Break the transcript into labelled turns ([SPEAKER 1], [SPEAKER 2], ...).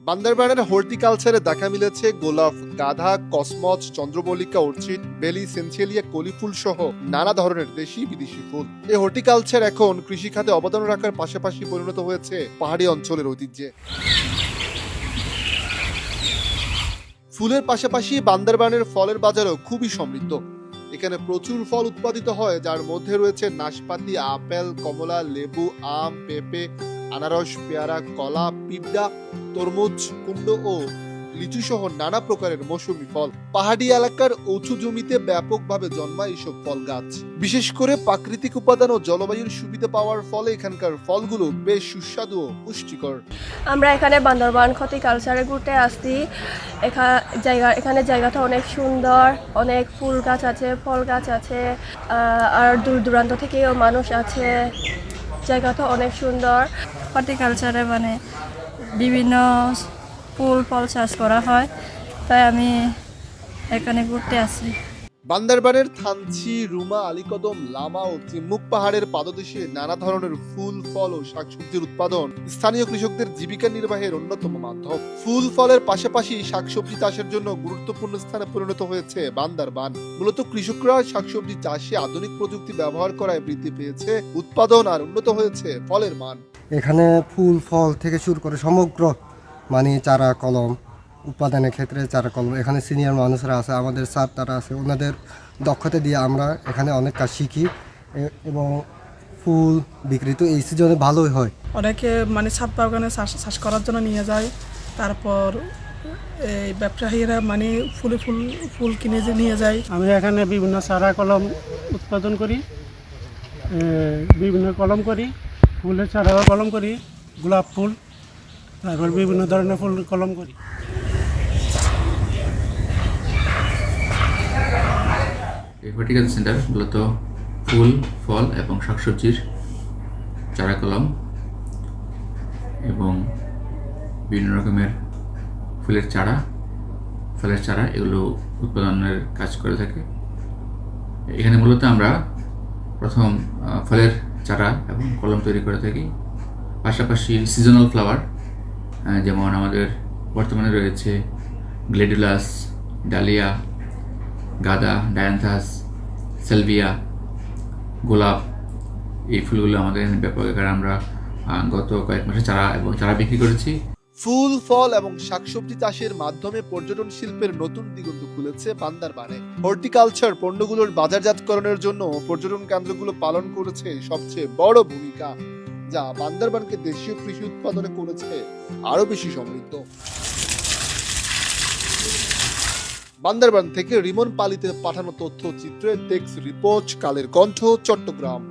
[SPEAKER 1] বান্দরবানের হর্টিকালচারে দেখা মিলেছে গোলাপ, গাধা, কসমচ, চন্দ্রমল্লিকা অর্চিড বেলি সেনচেলিয়া কলি ফুল সহ নানা ধরনের দেশি বিদেশি ফুল। এই হর্টিকালচার এখন কৃষিখাতে অবদান রাখার পাশাপাশি পরিণত হয়েছে পাহাড়ি অঞ্চলের ঐতিহ্যে। ফুলের পাশাপাশি বান্দরবানের ফলের বাজারও খুবই সমৃদ্ধ। এখানে প্রচুর ফল উৎপাদিত হয়, যার মধ্যে রয়েছে নাশপাতি, আপেল, কমলা, লেবু, আম, পেঁপে আনারস, পেয়ারা, কলা, পিঁপড়া, তরমুজ, কুমড়ো ও লিচু সহ নানা প্রকারের মৌসুমী ফল পাহাড়ি এলাকার উঁচু জমিতে ব্যাপকভাবে জন্মায় এইসব ফল গাছ বিশেষ করে প্রাকৃতিক উপাদান ও জলবায়ুর সুবিধা পাওয়ার ফলে এখানকার ফলগুলো বেশ সুস্বাদু ও পুষ্টিকর।
[SPEAKER 2] আমরা এখানে বান্দরবান ক্ষতি কালচারে ঘুরতে আসছি। এখানে জায়গা, এখানে জায়গাটা অনেক সুন্দর, অনেক ফুল গাছ আছে, ফল গাছ আছে আর দূর দূরান্ত থেকেও মানুষ আছে। জায়গাটা অনেক সুন্দর।
[SPEAKER 3] হর্টিকালচারে মানে বিভিন্ন ফুল, ফল চাষ করা হয়। তাই আমি এখানে ঘুরতে আসি
[SPEAKER 1] বান্দরবানের থানচি, রুমা, আলীকদম, লামা ও চিম্মুক পাহাড়ের পাদদেশে নানা ধরনের ফুল, ফল ও শাকসবজির উৎপাদন। স্থানীয় কৃষকদের জীবিকা নির্বাহের অন্যতম মাধ্যম। ফুল, ফলের পাশাপাশি শাকসবজি চাষের জন্য গুরুত্বপূর্ণ স্থানে পরিণত হয়েছে বান্দারবান। মূলত কৃষকরা শাকসবজি চাষে আধুনিক প্রযুক্তি ব্যবহার করায় বৃদ্ধি পেয়েছে, উৎপাদন আর উন্নত হয়েছে ফলের মান।
[SPEAKER 4] এখানে ফুল, ফল থেকে শুরু করে সমগ্র মানে চারা, কলম উৎপাদনের ক্ষেত্রে চারা কলম এখানে সিনিয়র মানুষরা আছে আমাদের স্যার তারা আছে ওনাদের দক্ষতা দিয়ে আমরা এখানে অনেক কাজ শিখি। এবং ফুল বিক্রি তো এই সিজনে ভালোই হয়।
[SPEAKER 5] অনেকে মানে ছাদ বাগানে চাষ চাষ করার জন্য নিয়ে যায় তারপর এই ব্যবসায়ীরা মানে ফুলে ফুল ফুল কিনে যে নিয়ে যায়।
[SPEAKER 6] আমি এখানে বিভিন্ন চারা কলম উৎপাদন করি বিভিন্ন কলম করি ফুলের চারাও কলম করি গোলাপ ফুল তারপর বিভিন্ন ধরনের ফুল কলম করি।
[SPEAKER 7] এই সেন্টার মূলত ফুল, ফল এবং শাকসবজির চারা কলম এবং বিভিন্ন রকমের ফুলের চারা। ফলের চারা এগুলো উৎপাদনের কাজ করে থাকে। এখানে মূলত আমরা প্রথম ফলের চারা এবং কলম তৈরি করে থাকি। পাশাপাশি সিজনাল ফ্লাওয়ার যেমন আমাদের বর্তমানে রয়েছে গ্লেডুলাস ডালিয়া গাঁদা, ডায়ান্থাস, সেলভিয়া, গোলাপ, এই ফুলগুলো আমাদের ব্যাপক আমরা গত কয়েক মাসে চারা এবং চারা বিক্রি করেছি।
[SPEAKER 1] ফুল, ফল এবং শাকসবজি চাষের মাধ্যমে পর্যটন শিল্পের নতুন দিগন্ত খুলেছে বান্দারবানে হর্টিকালচার পণ্যগুলোর বাজারজাতকরণের জন্য পর্যটন কেন্দ্রগুলো পালন করেছে সবচেয়ে বড় ভূমিকা, যা বান্দারবানকে দেশীয় কৃষি উৎপাদনে করেছে আরও বেশি সমৃদ্ধ। বান্দারবান থেকে রিমন পালিতে পাঠানো তথ্য চিত্রের টেক্স রিপোর্ট কালের কণ্ঠ চট্টগ্রাম।